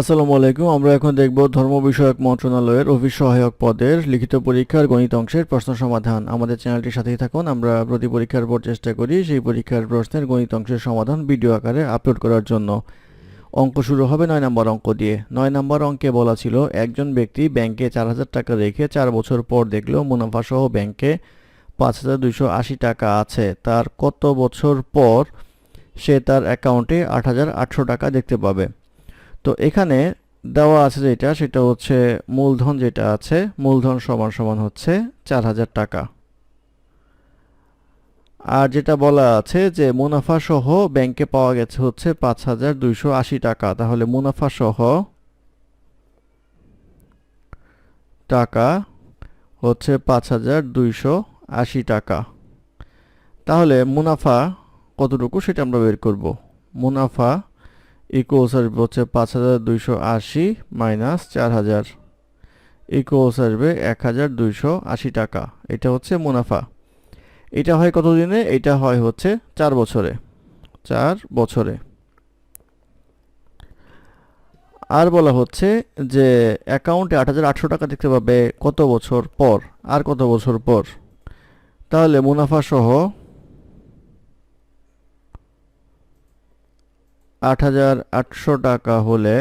আসসালামু আলাইকুম, আমরা এখন দেখব ধর্ম বিষয়ক মন্ত্রণালয়ের অফিস সহায়ক পদের লিখিত পরীক্ষার গণিত অংশের প্রশ্ন সমাধান। আমাদের চ্যানেলটির সাথেই থাকুন, আমরা প্রতি পরীক্ষার পর চেষ্টা করি সেই পরীক্ষার প্রশ্নের গণিত অংশের সমাধান ভিডিও আকারে আপলোড করার জন্য। অঙ্ক শুরু হবে নয় নম্বর অঙ্ক দিয়ে। নয় নম্বর অঙ্কে বলা ছিল, একজন ব্যক্তি ব্যাংকে চার হাজার টাকা রেখে চার বছর পর দেখল মুনাফাসহ ব্যাংকে পাঁচ হাজার দুশো আশি টাকা আছে। তার কত বছর পর সে তার অ্যাকাউন্টে আট হাজার আটশো টাকা দেখতে পাবে। তো এখানে দেওয়া আছে যেটা, সেটা হচ্ছে মূলধন যেটা আছে, মূলধন সমান সমান হচ্ছে চার হাজার টাকা। আর যেটা বলা আছে যে মুনাফা সহ ব্যাংকে পাওয়া গেছে হচ্ছে পাঁচ হাজার দুইশো আশি টাকা। তাহলে মুনাফা সহ টাকা হচ্ছে পাঁচ হাজার দুইশো আশি টাকা। তাহলে মুনাফা কতটুকু সেটা আমরা বের করব। মুনাফা ইকুয়ালস আসবে হচ্ছে পাঁচ হাজার দুইশো আশি মাইনাস চার হাজার। ইকুয়ালস আসবে এক হাজার দুইশো আশি টাকা। এটা হচ্ছে মুনাফা। এটা হয় কত দিনে এটা হয় হচ্ছে চার বছরে। চার বছরে। আর বলা হচ্ছে যে অ্যাকাউন্টে আট হাজার আটশো টাকা দেখতে পাবে কত বছর পর। আর কত বছর পর? তাহলে মুনাফা সহ আট হাজার আটশো টাকা হলে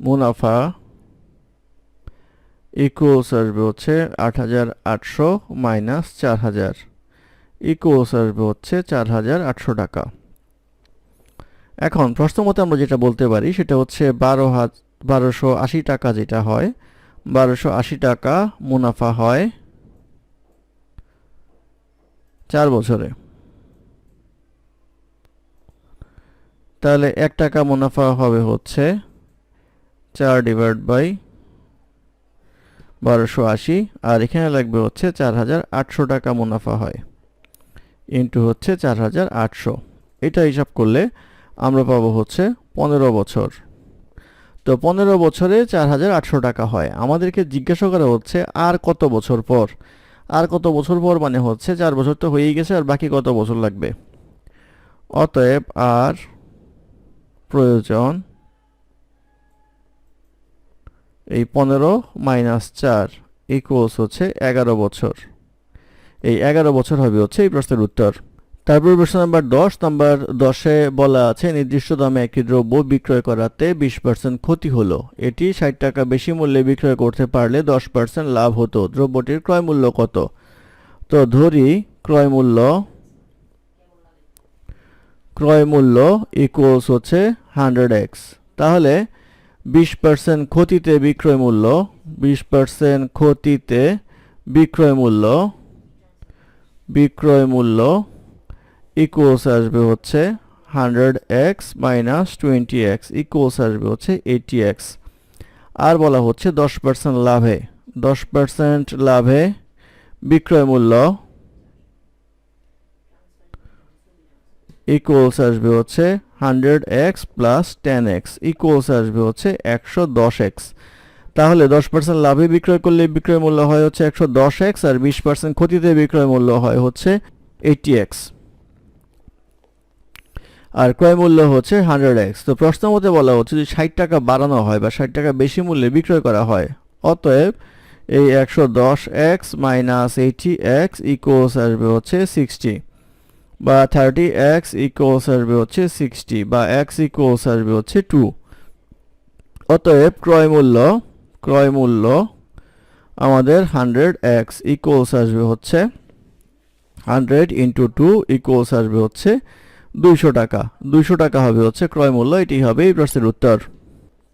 মুনাফা ইকুয়ালস আসবে হচ্ছে আট হাজার আটশো মাইনাস চার হাজার। ইকুয়ালস আসবে হচ্ছে চার হাজার আটশো টাকা। এখন প্রশ্ন আমরা যেটা বলতে পারি সেটা হচ্ছে বারো হাজ বারোশো আশি টাকা যেটা হয়, বারোশো আশি টাকা মুনাফা হয় চার বছরে। তাহলে এক টাকা মুনাফা হবে হচ্ছে চার ডিভাইড বাই বারোশো আশি, আর এখানে লাগবে হচ্ছে চার হাজার আটশো টাকা মুনাফা হয় ইন্টু হচ্ছে চার হাজার আটশো। এটা হিসাব করলে আমরা পাবো হচ্ছে পনেরো বছর। তো পনেরো বছরে চার হাজার আটশো টাকা হয়। আমাদেরকে জিজ্ঞাসা করা হচ্ছে, আর কত বছর পর? আর কত বছর পর মানে হচ্ছে চার বছর তো হয়েই গেছে, আর বাকি কত বছর লাগবে? অতএব আর প্রয়োজন। এই পনেরো মাইনাস চার ইকুয়ালস হচ্ছে এগারো বছর। এই এগারো বছর হবে হচ্ছে এই প্রশ্নের উত্তর। তারপর প্রশ্ন নাম্বার দশ, নাম্বার দশে বলা আছে, নির্দিষ্ট দামে একটি দ্রব্য বিক্রয় করাতে বিশ পার্সেন্ট ক্ষতি হলো। এটি ষাট টাকা বেশি মূল্যে বিক্রয় করতে পারলে দশ পার্সেন্ট লাভ হতো। দ্রব্যটির ক্রয় মূল্য কত? তো ধরি ক্রয় মূল্য ক্রয় মূল্য ইকুয়ালস হচ্ছে হান্ড্রেড এক্স তাহলে বিশ পার্সেন্ট ক্ষতিতে বিক্রয় মূল্য, বিশ পার্সেন্ট ক্ষতিতে বিক্রয় মূল্য বিক্রয় মূল্য ইকুয়ালস আসবে হচ্ছে hundred X minus twenty X equals আসবে হচ্ছে এইটি এক্স আর বলা হচ্ছে দশ পার্সেন্ট লাভে, দশ পার্সেন্ট লাভে বিক্রয় মূল্য ইকুয়ালস আসবে হচ্ছে hundred X plus ten X equals আসবে হচ্ছে একশো দশ এক্স তাহলে দশ পার্সেন্ট লাভে বিক্রয় করলে বিক্রয় মূল্য হয় হচ্ছে একশো দশ এক্স আর বিশ পার্সেন্ট ক্ষতিতে বিক্রয় মূল্য হয় হচ্ছে এইটি এক্স আর ক্রয় মূল্য হচ্ছে হান্ড্রেড এক্স তো প্রশ্ন মতে বলা হচ্ছে যদি ষাট টাকা বাড়ানো হয় বা ষাট টাকা বেশি মূল্যে বিক্রয় করা হয়, অতএব এই একশো দশ X minus eighty X equals আসবে হচ্ছে সিক্সটি বা থার্টি এক্স ইকুয়ালস আসবে হচ্ছে সিক্সটি বা এক্স ইকুয়ালস আসবে হচ্ছে টু অতএব ক্রয় মূল্য ক্রয় মূল্য আমাদের হান্ড্রেড এক্স ইকুয়ালস আসবে হচ্ছে হান্ড্রেড ইন্টু টু ইকুয়ালস আসবে হচ্ছে দুইশো টাকা। দুইশো টাকা হবে হচ্ছে ক্রয় মূল্য, এটি হবে এই প্রশ্নের উত্তর।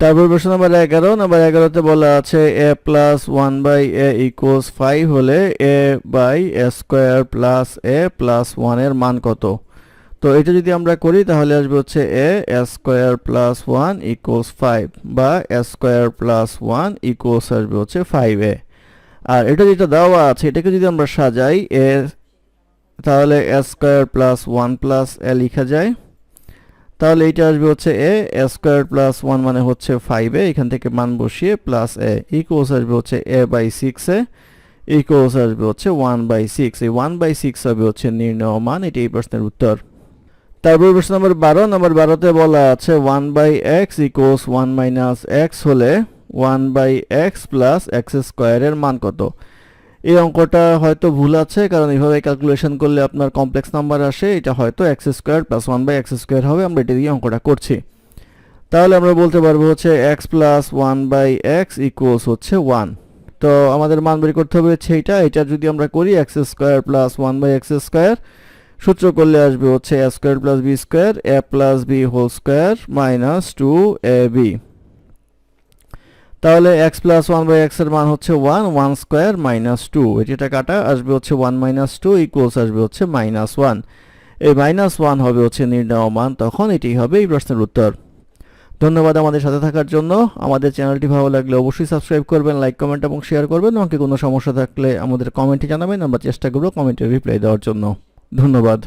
তারপর প্রশ্ন নাম্বার এগারো। নাম্বার এগারোতে বলা আছে a plus one by a equals five হলে a by a square plus a plus ওয়ানের মান কত? তো এটা যদি আমরা করি তাহলে আসবে হচ্ছে a square plus one equals five বা স্কোয়ার প্লাস ওয়ান ইকুয়ালস আসবে হচ্ছে ফাইভ এ। আর এটা যেটা দেওয়া আছে এটাকে যদি আমরা সাজাই, এ তাহলে a square plus one plus a লেখা যায়। তাহলে এইটা আসবে হচ্ছে এ স্কোয়ার প্লাস ওয়ান মানে হচ্ছে ফাইভ এ, এখান থেকে মান বসিয়ে প্লাস এ ইকোস আসবে হচ্ছে A by six a equals আসবে হচ্ছে ওয়ান বাই সিক্স এই ওয়ান বাই সিক্স হবে হচ্ছে নির্ণয় মান, এটি এই প্রশ্নের উত্তর। তারপর প্রশ্ন নম্বর বারো, নম্বর বারোতে বলা আছে one by x equals one minus x হলে one by x plus x স্কোয়ারের মান কত? এই অঙ্কটা হয়তো ভুল আছে, কারণ এইভাবে ক্যালকুলেশন করলে আপনার কমপ্লেক্স নাম্বার আসে, এটা হয়তো x square plus one by x square হবে, আমরা এটা দিয়ে অঙ্কটা করছি। তাহলে আমরা বলতে পারব হচ্ছে x plus one by x equals হচ্ছে ওয়ান তো আমাদের মান বের করতে হবে এইটা এটা যদি আমরা করি x square plus one by x square সূত্র করলে আসবে হচ্ছে a square plus b square a plus b whole square minus two a b তাহলে এক্স প্লাস ওয়ান বাই এক্সের মান হচ্ছে one one square minus two এটা কাটা, আসবে হচ্ছে ওয়ান মাইনাস টু ইকুয়ালস আসবে হচ্ছে মাইনাস ওয়ান এই মাইনাস ওয়ান হবে হচ্ছে নির্ণয় মান তখন এটি হবে এই প্রশ্নের উত্তর। ধন্যবাদ আমাদের সাথে থাকার জন্য। আমাদের চ্যানেলটি ভালো লাগলে অবশ্যই সাবস্ক্রাইব করবেন লাইক কমেন্ট এবং শেয়ার করবেন। আমাকে কোনো সমস্যা থাকলে আমাদের কমেন্টে জানাবেন, আমরা চেষ্টা করব কমেন্টের রিপ্লাই দেওয়ার জন্য। ধন্যবাদ।